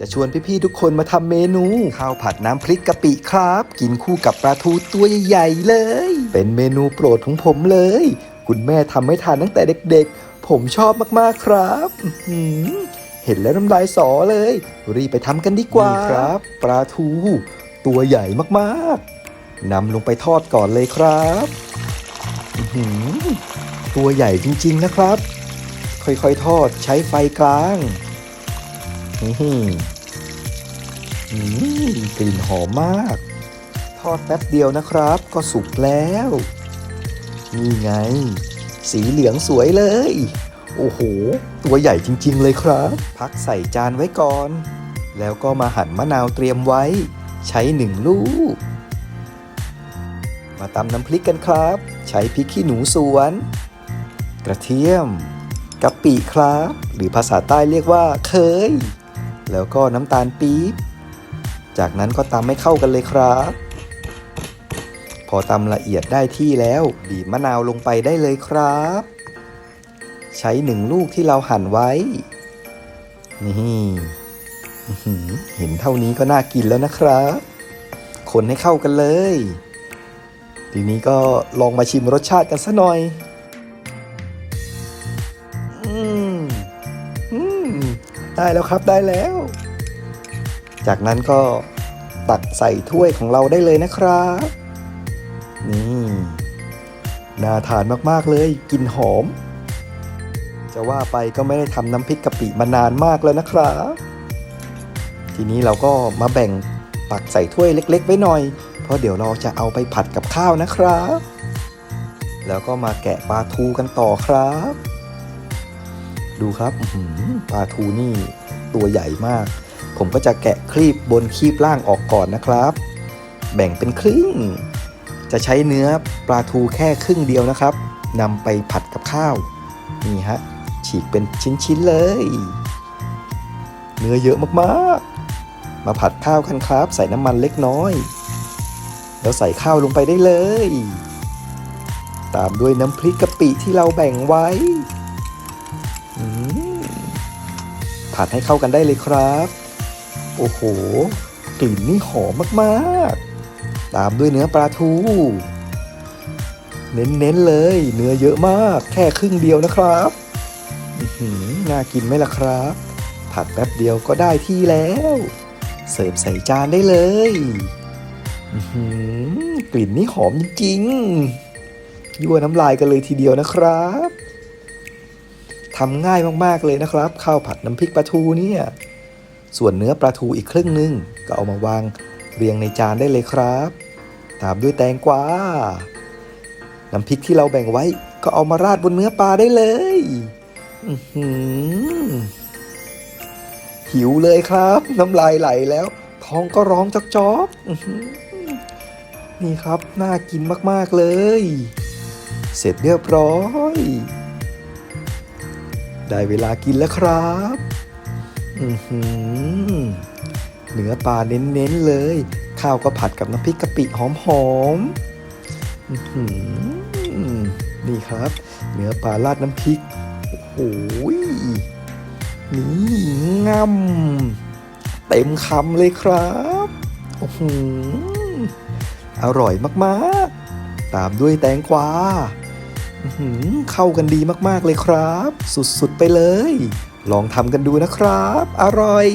จะชวนพี่ๆทุกคนมาทำเมนูข้าวผัดน้ำพริกกะปิครับ กินคู่กับปลาทูตัวใหญ่ๆเลย เป็นเมนูโปรดของผมเลย คุณแม่ทำให้ทานตั้งแต่เด็กๆ ผมชอบมากๆครับอื้อหือเห็นแล้วน้ำลายสอเลย รีบไปทำกันดีกว่าครับ ปลาทู ตัวใหญ่มากๆนำลงไปทอดก่อนเลยครับอื้อหือตัวใหญ่จริงๆนะครับ ค่อยๆทอดใช้ไฟกลาง อืมกลิ่นหอมมาก ทอดแป๊บเดียวนะครับ ก็สุกแล้ว นี่ไง สีเหลืองสวยเลย โอ้โห ตัวใหญ่จริง ๆ เลยครับ พักใส่จานไว้ก่อน แล้วก็มาหั่นมะนาวเตรียมไว้ ใช้หนึ่งลูก มาตำน้ำพริกกันครับ ใช้พริกขี้หนูสวน กระเทียมกะปิครับ หรือภาษาใต้เรียกว่าเคย แล้วก็น้ำตาลปี๊บ จากนั้นก็ตำให้เข้ากันเลยครับ พอตำละเอียดได้ที่แล้วบีบมะนาวลงไปได้เลยครับ ใช้หนึ่งลูกที่เราหั่นไว้ นี่เห็นเท่านี้ก็น่ากินแล้วนะครับ คนให้เข้ากันเลย ทีนี้ก็ลองมาชิมรสชาติกันสัหน่อย ได้แล้วครับได้แล้ว จากนั้นก็ตักใส่ถ้วยของเราได้เลยนะครับ นี่น่าทานมากๆเลยกลิ่นหอม จะว่าไปก็ไม่ได้ทำน้ำพริกกะปิมานานมากแล้วนะครับทีนี้เราก็มาแบ่งตักใส่ถ้วยเล็ก ๆ ไว้หน่อย เพราะเดี๋ยวเราจะเอาไปผัดกับข้าวนะครับ แล้วก็มาแกะปลาทูกันต่อครับ ดูครับปลาทูนี่ตัวใหญ่มาก ผมก็จะแกะคลีบบนคลีบล่างออกก่อนนะครับ แบ่งเป็นครึ่ง จะใช้เนื้อปลาทูแค่ครึ่งเดียวนะครับนำไปผัดกับข้าว นี่ฮะ ฉีกเป็นชิ้นๆเลย เนื้อเยอะมากๆ มาผัดข้าวกันครับ ใส่น้ำมันเล็กน้อย แล้วใส่ข้าวลงไปได้เลย ตามด้วยน้ำพริกกะปิที่เราแบ่งไว้ ผัดให้เข้ากันได้เลยครับ โอ้โห กลิ่นนี่หอมมากๆ ตามด้วยเนื้อปลาทู เน้นๆเลย เนื้อเยอะมาก แค่ครึ่งเดียวนะครับอือหือน่ากินไหมล่ะครับ ผัดแป๊บเดียวก็ได้ที่แล้ว เสิร์ฟใส่จานได้เลยอือหือกลิ่นนี่หอมจริงๆยั่วน้ำลายกันเลยทีเดียวนะครับ ทำง่ายมากๆเลยนะครับ ข้าวผัดน้ำพริกปลาทูเนี่ยส่วนเนื้อปลาทูอีกครึ่งหนึง ก็เอามาวางเรียงในจานได้เลยครับ ตามด้วยแตงกวาน้ำพริกที่เราแบ่งไว้ก็เอามาราดบนเนื้อปลาได้เลยอือหือหิวเลยครับ น้ำลายไหลแล้ว ท้องก็ร้องจอกๆนี่ครับ น่ากินมาก ๆ เลย เสร็จเรียบร้อย ได้เวลากินแล้วครับ อือหือเนื้อปลาเน้นๆเลย ข้าวก็ผัดกับน้ำพริกกะปิหอมๆอือหือนี่ครับ เนื้อปลาราดน้ำพริก โอ้โหยนี่ง่ำเต็มคำเลยครับโอ้โหอร่อยมากๆ ตามด้วยแตงกวา เข้ากันดีมากๆเลยครับ สุดๆไปเลย ลองทำกันดูนะครับ อร่อย